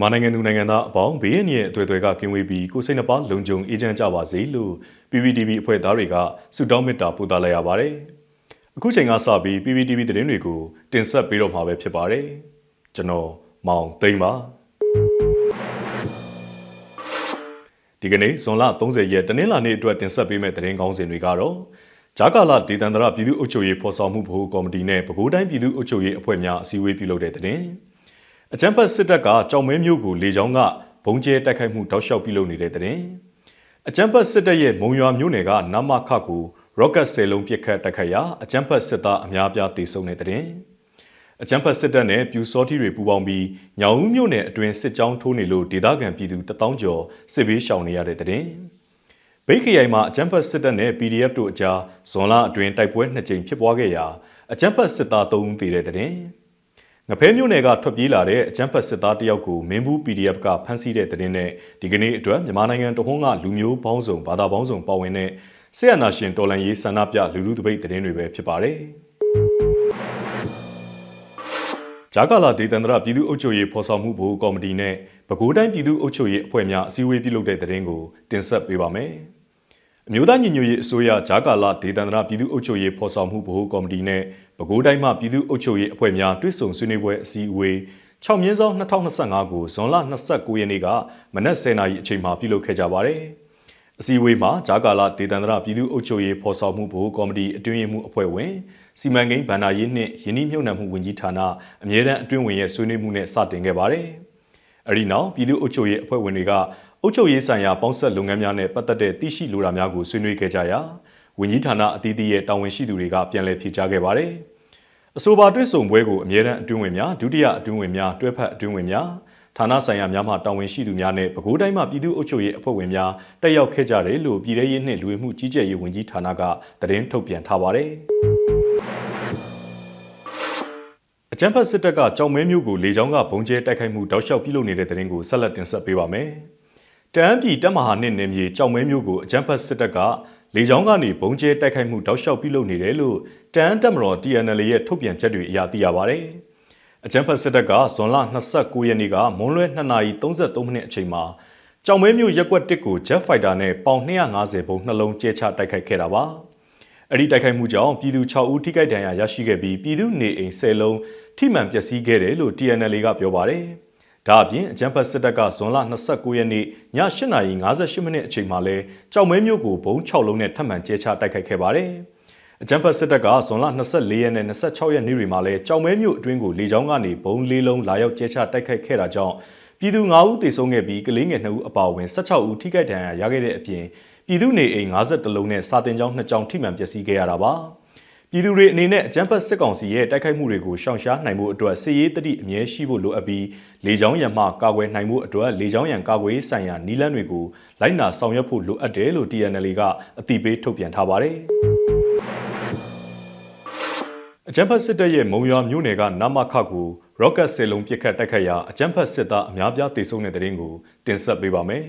မြန်မာနိုင်ငံသူနိုင်ငံသားအပေါင်းဘေးရန်ရဲ့အသွေးအသွေးကကင်းဝေးပြီးကိုယ်စိတ်နှပါလုံခြုံအေးချမ်းကြပါစေလို့ PPTV အဖွဲ့သားတွေကဆုတောင်းမေတ္တာပို့သလိုက်ရပါတယ်။အခုချိန်ကစပြီး PPTV သတင်းတွေကိုတင်ဆက်ပေးတော့မှာပဲဖြစ်ပါတယ်။ကျွန်တော်မောင်သိန်းပါ။ဒီကနေ့ဇွန်လ30ရက်တနင်္လာနေ့အတွက်တင်ဆက်ပေးမယ့်သတင်းကောင်းစင်တွေကတော့ဂျာကာလာဒေသန္တရပြည်သူ့အုပ်ချုပ်ရေးဖော်ဆောင်မှုဗဟိုကော်မတီနဲ့ပဲခူးတိုင်းပြည်သူ့အုပ်ချုပ်ရေးအဖွဲ့များအစည်းအဝေးပြုလုပ်တဲ့တဲ့။ အကြံဖတ်စစ်တပ်ကကြောင်မဲမျိုးကိုလေကြောင်းကဘုံကျဲတိုက်ခိုက်မှုတောက်လျှောက်ပြုလုပ်နေတဲ့တဲ့။အကြံဖတ်စစ်တပ်ရဲ့မုံရွာမျိုးနယ်ကနမခကိုရော့ကတ်ဆယ်လုံးပစ်ခတ်တိုက်ခိုက်ရာအကြံဖတ်စစ်သားအများပြားတေဆုံးတဲ့တဲ့။အကြံဖတ်စစ်တပ်နဲ့ပြူစောတိတွေပူးပေါင်းပြီးညောင်ဦးမြို့နယ်အတွင်းစစ်ကြောင်းထိုးနေလို့ဒေသခံပြည်သူတထောင်ကျော်စစ်ဘေးရှောင်နေရတဲ့တဲ့။ဗိတ်ခရိုင်မှာအကြံဖတ်စစ်တပ်နဲ့ PDF တို့အကြားဇွန်လအတွင်းတိုက်ပွဲနှစ်ကြိမ်ဖြစ်ပွားခဲ့ရာအကြံဖတ်စစ်သား3ဦးသေတဲ့တဲ့ ငဖဲမြို့နယ်ကထွက်ပြေးလာတဲ့အကြမ်းဖက်စစ်သားတယောက်ကိုမင်းဘူး PDF ကဖမ်းဆီးတဲ့တဲ့နဲ့ဒီကနေ့အတွက်မြန်မာနိုင်ငံတဟွန်းကလူမျိုးပေါင်းစုံဘာသာပေါင်းစုံပါဝင်တဲ့ဆရာနာရှင်တော်လန်ရေးဆန္ဒပြလူလူတပိတ်တဲ့တွေပဲဖြစ်ပါတယ်။ဂျာကာလာဒေသန္တရပြည်သူ့အုပ်ချုပ်ရေးဖော်ဆောင်မှုဘိုးကော်မတီနဲ့ပဲခူးတိုင်းပြည်သူ့အုပ်ချုပ်ရေးအဖွဲ့များအစည်းအဝေးပြုလုပ်တဲ့တဲ့ရင်ကိုတင်ဆက်ပေးပါမယ်။ အမျိုးသားညီညွတ်ရေးအစိုးရဂျာကာလာဒေသန္တရပြည်သူ့အုပ်ချုပ်ရေးဖော်ဆောင်မှုဗဟိုကော်မတီနဲ့ပဲခူးတိုင်းမှပြည်သူ့အုပ်ချုပ်ရေးအဖွဲ့များတွဲဆုံဆွေးနွေးပွဲအစည်းအဝေး6မြင်းဆောင်2025ကိုဇွန်လ29ရက်နေ့ကမနက်10:00နာရီအချိန်မှာပြုလုပ်ခဲ့ကြပါတယ်။အစည်းအဝေးမှာဂျာကာလာဒေသန္တရပြည်သူ့အုပ်ချုပ်ရေးဖော်ဆောင်မှုဗဟိုကော်မတီအတွင်းရေးမှူးအဖွဲ့ဝင်စီမံကိန်းဗန္ဒာရေးနှင့်ယင်းနှိမ့်မြုပ်နှံမှုဝန်ကြီးဌာနအမြဲတမ်းအတွင်းဝင်ရဲ့ဆွေးနွေးမှုနဲ့စတင်ခဲ့ပါတယ်။အဲဒီနောက်ပြည်သူ့အုပ်ချုပ်ရေးအဖွဲ့ဝင်တွေက အုပ်ချုပ်ရေးဆိုင်ရာပေါင်းဆက်လုပ်ငန်းများနဲ့ပတ်သက်တဲ့သိရှိလိုတာများကိုဆွေးနွေးခဲ့ကြရာဝန်ကြီးဌာနအသီးသီးရဲ့တာဝန်ရှိသူတွေကပြန်လည်ဖြေကြားခဲ့ပါတယ်။အဆိုပါတွဲဆုံပွဲကိုအမြဲတမ်းအတွင်းဝင်များဒုတိယအတွင်းဝင်များတွဲဖက်အတွင်းဝင်များဌာနဆိုင်ရာများမှတာဝန်ရှိသူများနဲ့ပဲခူးတိုင်းမှပြည်သူ့အုပ်ချုပ်ရေးအဖွဲ့ဝင်များတက်ရောက်ခဲ့ကြတယ်လို့ပြည်ထရေးနှင့်လူဝင်မှုကြီးကြပ်ရေးဝန်ကြီးဌာနကသတင်းထုတ်ပြန်ထားပါတယ်။အကြံဖတ်စစ်တပ်ကကြောင်မဲမျိုးကိုလေကြောင်းကဘုံကျဲတိုက်ခိုက်မှုတောက်လျှောက်ပြုလုပ်နေတဲ့တဲ့ရင်ကိုဆက်လက်တင်ဆက်ပေးပါမယ်။ တန်းပြည်တပ်မဟာနှစ်နယ်မြေကြောင်မဲမျိုးကိုအကြမ်းဖက်စစ်တပ်ကလေကြောင်းကနေဘုံကျဲတိုက်ခိုက်မှုတောက်လျှောက်ပြုလုပ်နေတယ်လို့တန်းတပ်မတော် TNL ရဲ့ထုတ်ပြန်ချက်တွေအရသိရပါဗျ။အကြမ်းဖက်စစ်တပ်ကဇွန်လ29ရက်နေ့ကမွန်းလွဲ2:33မိနစ်အချိန်မှာကြောင်မဲမျိုးရက်ွက်တစ်ကို Jet Fighter နဲ့ပေါင်250ဘုံနှလုံးကျဲချတိုက်ခိုက်ခဲ့တာပါ။အဲ့ဒီတိုက်ခိုက်မှုကြောင့်ပြည်သူ6ဦးထိခိုက်ဒဏ်ရာရရှိခဲ့ပြီးပြည်သူနေအိမ်10လုံးထိမှန်ပျက်စီးခဲ့တယ်လို့ TNL ကပြောပါတယ်။ ဒါအပြင်အကြမ်းဖက်စစ်တပ်ကဇွန်လ29ရက်နေ့ည8:58မိနစ်အချိန်မှာလဲကြောက်မဲမြို့ကိုဘုံ6လုံးနဲ့ထပ်မံကျဲချတိုက်ခိုက်ခဲ့ပါတယ်။အကြမ်းဖက်စစ်တပ်ကဇွန်လ24ရက်နဲ့26ရက်နေ့တွေမှာလဲကြောက်မဲမြို့အတွင်းကိုလေကြောင်းကနေဘုံ၄လုံးလာရောက်ကျဲချတိုက်ခိုက်ခဲ့တာကြောင့်ပြည်သူ9ဦးသေဆုံးခဲ့ပြီးကလေးငယ်2ဦးအပါအဝင်16ဦးထိခိုက်ဒဏ်ရာရခဲ့တဲ့အပြင်ပြည်သူနေအိမ်52လုံးနဲ့စာတင်ကျောင်း2ကျောင်းထိမှန်ပျက်စီးခဲ့ရတာပါ။ ပြည်သူတွေအနေနဲ့အကြမ်းဖက်စစ်ကောင်စီရဲ့တိုက်ခိုက်မှုတွေကိုရှောင်ရှားနိုင်မှုအတွက်စစ်ရေးတတိအမြဲရှိဖို့လိုအပ်ပြီးလေကြောင်းရန်မှကာကွယ်နိုင်မှုအတွက်လေကြောင်းရန်ကာကွယ်ရေးဆိုင်ရာနည်းလမ်းတွေကိုလိုက်နာဆောင်ရွက်ဖို့လိုအပ်တယ်လို့ TNL ကအသိပေးထုတ်ပြန်ထားပါတယ်။အကြမ်းဖက်စစ်တပ်ရဲ့မုံရွာမြို့နယ်ကနမခကိုရော့ကတ်ဆယ်လုံးပစ်ခတ်တိုက်ခတ်ရာအကြမ်းဖက်စစ်သားအများပြားတေဆုံးတဲ့တဲ့ရင်ကိုတင်ဆက်ပေးပါမယ်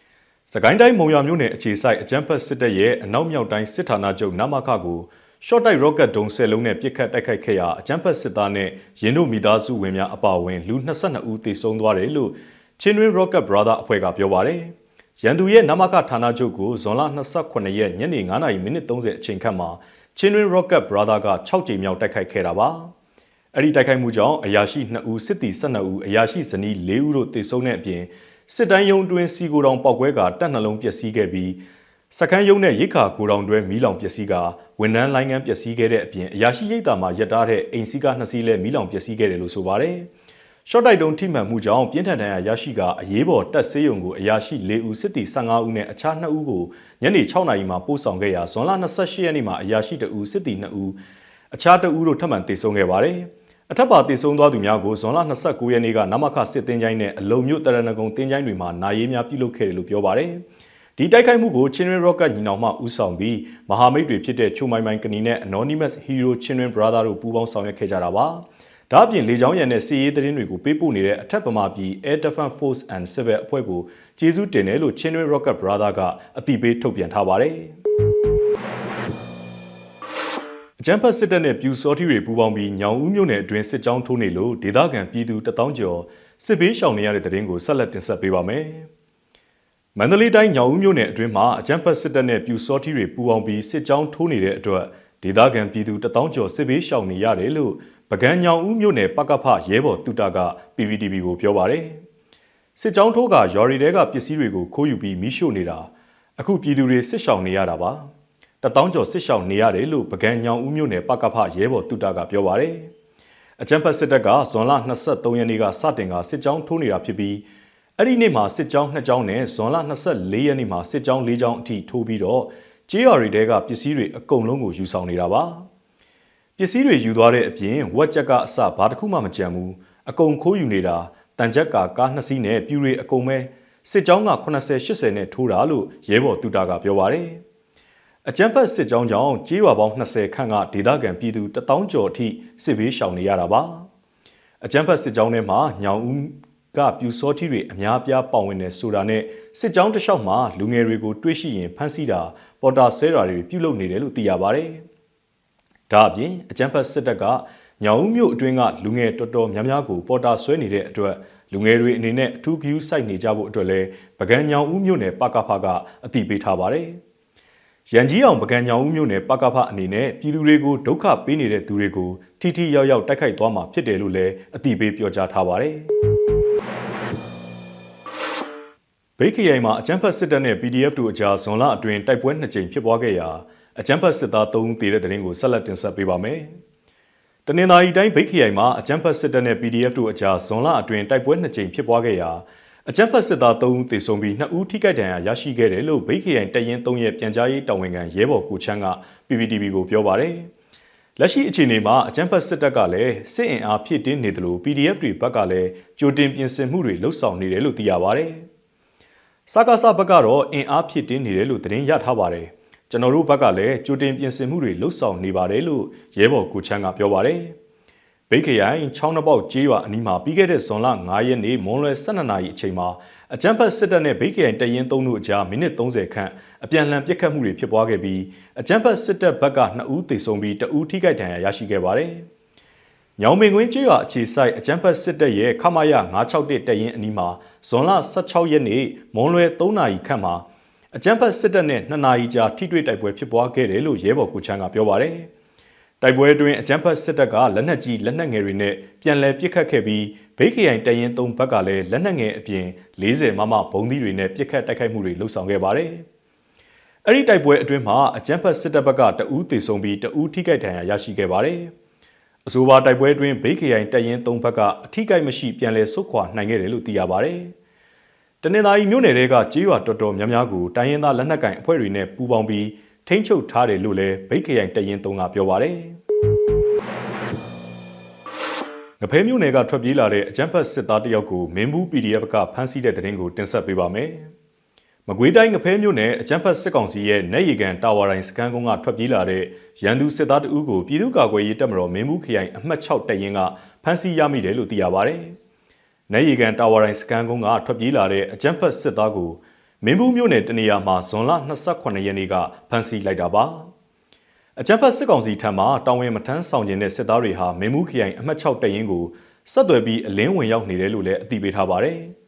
။စကိုင်းတိုင်းမုံရွာမြို့နယ်အခြေစိုက်အကြမ်းဖက်စစ်တပ်ရဲ့အနောက်မြောက်တိုင်းစစ်ဌာနချုပ်နမခကို ရှော့တိုက်ရော့ကတ်ဒုံးဆယ်လုံးနဲ့ပစ်ခတ်တိုက်ခိုက်ခဲ့ရာအကြမ်းဖက်စစ်သားနဲ့ရင်းတို့မိသားစုဝင်များအပါအဝင်လူ22ဦးသေဆုံးသွားတယ်လို့ချင်းတွင်း Rocket Brother အဖွဲ့ကပြောပါတယ်။ရန်သူရဲ့နမကဌာနချုပ်ကိုဇွန်လ28ရက်ညနေ9:30မိနစ်30အချိန်ခန့်မှာချင်းတွင်း Rocket Brother က6ကြိမ်မြောက်တိုက်ခိုက်ခဲ့တာပါ။အဲ့ဒီတိုက်ခိုက်မှုကြောင့်အရာရှိ2ဦးစစ်တီ12ဦးအရာရှိဇနီး4ဦးတို့သေဆုံးတဲ့အပြင်စစ်တမ်းယုံတွင်စီကိုတောင်ပောက်ကွဲကတပ်နှလုံးပျက်စီးခဲ့ပြီး စကန်းယုံနဲ့ရိခါကိုတောင်တွဲမီးလောင်ပျက်စီးကဝန်ထမ်းလိုင်းငန်းပျက်စီးခဲ့တဲ့အပြင်အရာရှိရိတ်တာမှာရပ်ထားတဲ့အိမ်စီးကနှစ်စီးလဲမီးလောင်ပျက်စီးခဲ့တယ်လို့ဆိုပါတယ်။ရှော့တိုက်တုံးထိမှန်မှုကြောင့်ပြင်းထန်ဒဏ်ရာရရှိကအရေးပေါ်တက်ဆေးရုံကိုအရာရှိ၄ဦးစစ်တီ15ဦးနဲ့အခြား2ဦးကိုညနေ6နာရီမှာပို့ဆောင်ခဲ့ရာဇွန်လ28ရက်နေ့မှာအရာရှိ2ဦးစစ်တီ2ဦးအခြား2ဦးတို့ထပ်မံတေဆုံးခဲ့ပါတယ်။အထက်ပါတည်ဆုံသွားသူများကိုဇွန်လ29ရက်နေ့ကနမခစစ်တင်းချိုင်းနဲ့အလုံမြို့တရဏဂုံတင်းချိုင်းတွေမှာနာရေးများပြုလုပ်ခဲ့တယ်လို့ပြောပါတယ်။ ဒီတိုက်ခိုက်မှုကို Children Rocket ညီနောင်မှဦးဆောင်ပြီးမဟာမိတ်တွေဖြစ်တဲ့ချိုမိုင်မိုင်ကနီနဲ့ Anonymous Hero Children Brother တို့ပူးပေါင်းဆောင်ရွက်ခဲ့ကြတာပါ။ဒါ့အပြင်လေကြောင်းရန်နဲ့စီရေးသတင်းတွေကိုပေးပို့နေတဲ့အထက်ပမာပြည် Air Defense Force and Civil အဖွဲ့ကိုကျေးဇူးတင်တယ်လို့ Children Rocket Brother ကအသိပေးထုတ်ပြန်ထားပါတယ်။အကြမ်းဖက်စစ်တပ်နဲ့ပြူစောထီတွေပူးပေါင်းပြီးညောင်ဦးမြို့နယ်အတွင်းစစ်ကြောင်းထိုးနေလို့ဒေသခံပြည်သူတထောင်ကျော်စစ်ဘေးရှောင်နေရတဲ့သတင်းကိုဆက်လက်တင်ဆက်ပေးပါမယ်။ မန္တလေးတိုင်းညောင်ဦးမြို့နယ်အတွင်းမှာအကြမ်းဖက်စစ်တပ်နဲ့ပြူစောထီတွေပူးပေါင်းပြီးစစ်ကြောင်းထိုးနေတဲ့အတွက်ဒေသခံပြည်သူတထောင်ကျော်စစ်ဘေးရှောင်နေရတယ်လို့ပကံညောင်ဦးမြို့နယ်ပကဖရဲဘော်တုတက PVTV ကိုပြောပါတယ်။စစ်ကြောင်းထိုးကရွာရီတဲကပစ္စည်းတွေကိုခိုးယူပြီးမိရှို့နေတာအခုပြည်သူတွေစစ်ရှောင်နေရတာပါ။တထောင်ကျော်စစ်ရှောင်နေရတယ်လို့ပကံညောင်ဦးမြို့နယ်ပကဖရဲဘော်တုတကပြောပါတယ်။အကြမ်းဖက်စစ်တပ်ကဇွန်လ23ရက်နေ့ကစတင်ကစစ်ကြောင်းထိုးနေတာဖြစ်ပြီး အဲ့ဒီနေ့မှာစစ်ကြောင်း2ကြောင်းနဲ့ဇွန်လ24ရက်နေ့မှာစစ်ကြောင်း4ကြောင်းအထိထိုးပြီးတော့ကြေးရွာတွေတဲကပစ္စည်းတွေအကုန်လုံးကိုယူဆောင်နေတာပါပစ္စည်းတွေယူသွားတဲ့အပြင်ဝက်ချက်ကအစဘာတစ်ခုမှမကြံဘူးအကုန်ခိုးယူနေတာတန်ချက်ကကားနှစ်စီးနဲ့ပြူတွေအကုန်ပဲစစ်ကြောင်းက80 80နဲ့ထိုးတာလို့ရဲဘော်တူတာကပြောပါတယ်အကြမ်းဖက်စစ်ကြောင်းကြောင့်ကြေးရွာပေါင်း20ခန့်ကဒေသခံပြည်သူ1000ကျော်အထိစစ်ဘေးရှောင်နေရတာပါအကြမ်းဖက်စစ်ကြောင်းထဲမှာညောင်ဦး ကပြူစောထီတွေအများပြားပါဝင်နေဆိုတာနဲ့စစ်ကြောင်းတစ်လျှောက်မှာလူငယ်တွေကိုတွေးရှိရင်ဖမ်းဆီးတာပေါ်တာဆဲတာတွေပြုလုပ်နေတယ်လို့သိရပါတယ်။ဒါအပြင်အကြမ်းဖက်စစ်တပ်ကညောင်ဦးမြို့အတွင်းကလူငယ်တော်တော်များများကိုပေါ်တာဆွဲနေတဲ့အတွက်လူငယ်တွေအနေနဲ့အထူးဂရုစိုက်နေကြဖို့အတွက်လည်းပကံညောင်ဦးမြို့နယ်ပကဖကအတိပေးထားပါတယ်။ရန်ကြီးအောင်ပကံညောင်ဦးမြို့နယ်ပကဖအနေနဲ့ပြည်သူတွေကိုဒုက္ခပေးနေတဲ့သူတွေကိုထိထိရောက်ရောက်တိုက်ခိုက်သွားမှာဖြစ်တယ်လို့လည်းအတိပေးပြောကြားထားပါတယ်။ ဗိတ်ခရိုင်မှာအကြမ်းဖက်စစ်တပ်နဲ့ PDF တို့အကြားဇွန်လအတွင်းတိုက်ပွဲနှစ်ကြိမ်ဖြစ်ပွားခဲ့ရာအကြမ်းဖက်စစ်သား3ဦးသေတဲ့တဲ့ရင်ကိုဆက်လက်တင်ဆက်ပေးပါမယ်။တနင်္သာရီတိုင်းဗိတ်ခရိုင်မှာအကြမ်းဖက်စစ်တပ်နဲ့ PDF တို့အကြားဇွန်လအတွင်းတိုက်ပွဲနှစ်ကြိမ်ဖြစ်ပွားခဲ့ရာအကြမ်းဖက်စစ်သား3ဦးသေဆုံးပြီး2ဦးထိခိုက်ဒဏ်ရာရရှိခဲ့တယ်လို့ဗိတ်ခရိုင်တရင်3ရဲ့ပြန်ကြားရေးတာဝန်ခံရဲဘော်ကိုချမ်းက PPTV ကိုပြောပါတယ်။လက်ရှိအခြေအနေမှာအကြမ်းဖက်စစ်တပ်ကလည်းစစ်အင်အားဖြည့်တင်းနေတယ်လို့ PDF တွေဘက်ကလည်းကြိုတင်ပြင်ဆင်မှုတွေလှုပ်ဆောင်နေတယ်လို့သိရပါတယ်။ စကားစဘက်ကတော့အင်အားဖြစ်တင်းနေတယ်လို့သတင်းရထားပါတယ်။ကျွန်တော်တို့ဘက်ကလည်းကြိုတင်ပြင်ဆင်မှုတွေလှုပ်ဆောင်နေပါတယ်လို့ရဲဘော်ကိုချမ်းကပြောပါတယ်။ဗိတ်ခရိုင်ချောင်းနှပေါက်ကျေးရွာအနီးမှာပြီးခဲ့တဲ့ဇွန်လ9ရက်နေ့မွန်းလွဲ12နာရီအချိန်မှာအကြမ်းဖက်စစ်တပ်နဲ့ဗိတ်ခရိုင်တရင်3တို့အကြားမိနစ်30ခန့်အပြန်လှန်ပစ်ခတ်မှုတွေဖြစ်ပွားခဲ့ပြီးအကြမ်းဖက်စစ်တပ်ဘက်က2ဦးသေဆုံးပြီး2ဦးထိခိုက်ဒဏ်ရာရရှိခဲ့ပါတယ်။ ညောင်ပင်ကွင်းကျေးရွာအခြေဆိုင်အကြမ်းဖက်စစ်တပ်ရဲ့ခမာယ961တပ်ရင်းအနီးမှာဇွန်လ16ရက်နေ့မွန်းလွဲ3နာရီခန့်မှာအကြမ်းဖက်စစ်တပ်နဲ့2နာရီကြာထိတွေ့တိုက်ပွဲဖြစ်ပွားခဲ့တယ်လို့ရဲဘော်ကူချန်းကပြောပါတယ်။တိုက်ပွဲအတွင်းအကြမ်းဖက်စစ်တပ်ကလက်နက်ကြီးလက်နက်ငယ်တွေနဲ့ပြန်လည်ပစ်ခတ်ခဲ့ပြီးဗိတ်ခရိုင်တရင်3ဘက်ကလည်းလက်နက်ငယ်အပြင်40မမဘုံသီးတွေနဲ့ပစ်ခတ်တိုက်ခိုက်မှုတွေလှုပ်ဆောင်ခဲ့ပါတယ်။အဲ့ဒီတိုက်ပွဲအတွင်းမှာအကြမ်းဖက်စစ်တပ်ဘက်ကတအူးသေဆုံးပြီးတအူးထိခိုက်ဒဏ်ရာရရှိခဲ့ပါတယ်။ အဆိုပါတိုက်ပွဲအတွင်းဗိတ်ခရိုင်တပ်ရင်း၃ဘက်ကအထိကိမရှိပြန်လည်ဆုတ်ခွာနိုင်ခဲ့တယ်လို့သိရပါဗျ။တနင်္သာရီမြို့နယ်တွေကကြေးရွာတော်တော်များများကိုတိုင်းရင်းသားလက်နက်ကိုင်အဖွဲ့တွေနဲ့ပူးပေါင်းပြီးထိန်းချုပ်ထားတယ်လို့လည်းဗိတ်ခရိုင်တပ်ရင်း၃ကပြောပါဗျ။ငဖဲမြို့နယ်ကထွက်ပြေးလာတဲ့အကြမ်းဖက်စစ်သားတယောက်ကိုမင်းဘူး PDF ကဖမ်းဆီးတဲ့တဲ့ရင်ကိုတင်ဆက်ပေးပါမယ်။ မကွေးတိုင်းငဖဲမြို့နယ်အကြမ်းဖက်စစ်ကောင်စီရဲ့နေရီကန်တာဝါတိုင်းစကန်ကုန်းကထွက်ပြေးလာတဲ့ရန်သူစစ်သားတအုပ်ကိုပြည်သူ့ကာကွယ်ရေးတပ်မတော်မင်းမှုခရိုင်အမှတ်6တပ်ရင်းကဖမ်းဆီးရမိတယ်လို့သိရပါဗျ။နေရီကန်တာဝါတိုင်းစကန်ကုန်းကထွက်ပြေးလာတဲ့အကြမ်းဖက်စစ်သားကိုမင်းဘူးမြို့နယ်တနေရာမှာဇွန်လ28ရက်နေ့ကဖမ်းဆီးလိုက်တာပါ။အကြမ်းဖက်စစ်ကောင်စီထံမှတောင်ဝင်မထမ်းဆောင်ကျင်တဲ့စစ်သားတွေဟာမင်းမှုခရိုင်အမှတ်6တပ်ရင်းကိုဆက်သွယ်ပြီးအလင်းဝင်ရောက်နေတယ်လို့လည်းအသိပေးထားပါတယ်။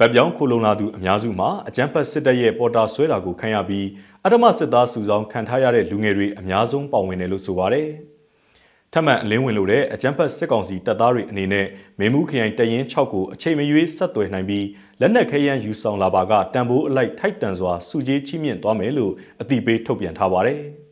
ဗတ်ပြောင်းခိုလုံလာသူအများစုမှာအကြမ်းဖက်စစ်တပ်ရဲ့ပေါ်တာဆွဲတာကိုခံရပြီးအထမစစ်သားစုဆောင်ခံထားရတဲ့လူငယ်တွေအများဆုံးပါဝင်တယ်လို့ဆိုပါတယ်။ထပ်မံအလင်းဝင်လို့တဲ့အကြမ်းဖက်စစ်ကောင်စီတပ်သားတွေအနေနဲ့မင်းမှုခရိုင်တရင်6ကိုအချိန်မရွေးဆက်သွယ်နိုင်ပြီးလက်နက်ခဲယမ်းယူဆောင်လာပါကတံပိုးအလိုက်ထိုက်တန်စွာစုကြီးချိမြင့်သွားမယ်လို့အသိပေးထုတ်ပြန်ထားပါတယ်။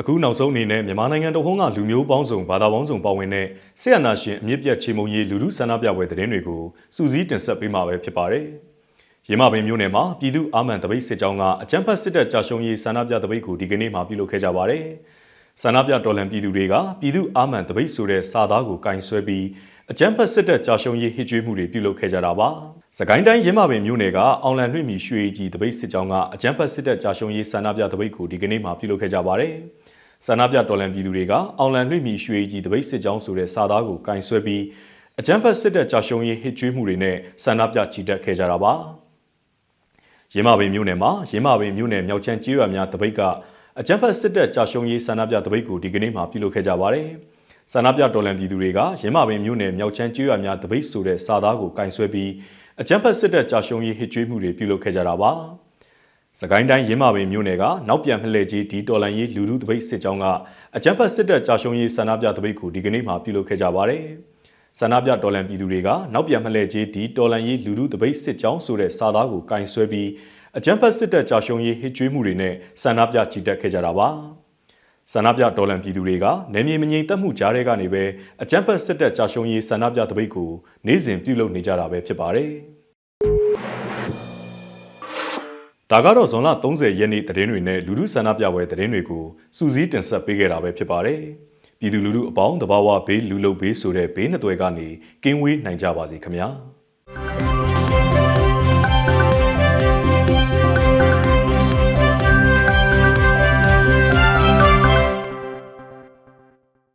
အခုနောက်ဆုံးအနေနဲ့မြန်မာနိုင်ငံတဝန်းကလူမျိုးပေါင်းစုံဘာသာပေါင်းစုံပါဝင်တဲ့ဆီယနာရှင်အမြင့်ပြတ်ချေမုံရေးလူထုဆန္ဒပြပွဲသတင်းတွေကိုစူးစီးတင်ဆက်ပေးမှာပဲဖြစ်ပါတယ်။ရေမပင်မြို့နယ်မှာပြည်သူအာမန်တပိတ်စစ်ကြောင်းကအကြမ်းဖက်စစ်တပ်ကြာရှုံးရေးဆန္ဒပြတပိတ်ကိုဒီကနေ့မှပြုလုပ်ခဲ့ကြပါတယ်။ဆန္ဒပြတော်လှန်ပြည်သူတွေကပြည်သူအာမန်တပိတ်ဆိုတဲ့စာသားကိုကင်ဆွဲပြီးအကြမ်းဖက်စစ်တပ်ကြာရှုံးရေးဟစ်ကြွေးမှုတွေပြုလုပ်ခဲ့ကြတာပါ။စကိုင်းတိုင်းရင်းမပင်မြို့နယ်ကအောင်လန်နှွေ့မီရွှေကြီးတပိတ်စစ်ကြောင်းကအကြမ်းဖက်စစ်တပ်ကြာရှုံးရေးဆန္ဒပြတပိတ်ကိုဒီကနေ့မှပြုလုပ်ခဲ့ကြပါတယ်။ ဆန္ဒပြတော်လှန်ပြည်သူတွေကအောင်လန်လွှင့်မီရွှေကြီးတပိတ်စစ်ကြောင်းဆိုတဲ့စာသားကိုကင်ဆွဲပြီးအကြမ်းဖက်စစ်တပ်ကြာရှုံးရေးဟစ်ကြွေးမှုတွေနဲ့ဆန္ဒပြချီတက်ခဲ့ကြတာပါရင်းမပင်မြို့နယ်မှာရင်းမပင်မြို့နယ်မြောက်ချမ်းကျေးရွာများတပိတ်ကအကြမ်းဖက်စစ်တပ်ကြာရှုံးရေးဆန္ဒပြတပိတ်ကိုဒီကနေ့မှပြုလုပ်ခဲ့ကြပါတယ်ဆန္ဒပြတော်လှန်ပြည်သူတွေကရင်းမာပင်မြို့နယ်မြောက်ချမ်းကျွော်များတပိတ်ဆိုတဲ့စာသားကိုကင်ဆွဲပြီးအကြမ်းဖက်စစ်တပ်ကြာရှုံးရေးဟစ်ကြွေးမှုတွေပြုလုပ်ခဲ့ကြတာပါ။ စကိုင်းတိုင်းရင်းမာပင်မြို့နယ်ကနောက်ပြန်လှည့်ကြီးဒီတော်လန်ရေးလူလူတပိတ်စစ်ကြောင်းကအကြမ်းဖက်စစ်တပ်ကြာရှုံးရေးဆန္ဒပြတပိတ်ကိုဒီကနေ့မှပြုလုပ်ခဲ့ကြပါတယ်။ဆန္ဒပြတော်လန်ပြည်သူတွေကနောက်ပြန်လှည့်ကြီးဒီတော်လန်ရေးလူလူတပိတ်စစ်ကြောင်းဆိုတဲ့စာသားကိုကင်ဆွဲပြီးအကြမ်းဖက်စစ်တပ်ကြာရှုံးရေးဟစ်ကြွေးမှုတွေနဲ့ဆန္ဒပြချီတက်ခဲ့ကြတာပါ။ဆန္ဒပြဒေါ်လန်ပြည်သူတွေကနေမြေမငြိမ်သက်မှုကြားတွေကနေပဲအကြမ်းဖက်စစ်တပ်ကြာရှုံးရေးဆန္ဒပြတပိတ်ကိုနေ့စဉ်ပြုလုပ်နေကြတာပဲဖြစ်ပါတယ်။ ဒါကတော့ဇွန်လ30ရက်နေ့သတင်းတွေနဲ့လူလူဆန္ဒပြပွဲသတင်းတွေကိုစူးစီးတင်ဆက်ပေးခဲ့တာပဲဖြစ်ပါတယ်။ပြည်သူလူထုအပေါင်းတဘာဝဘေးလူလုံဘေးဆိုတဲ့ဘေးနှစ်သွယ်ကနေကင်းဝေးနိုင်ကြပါစေခင်ဗျာ။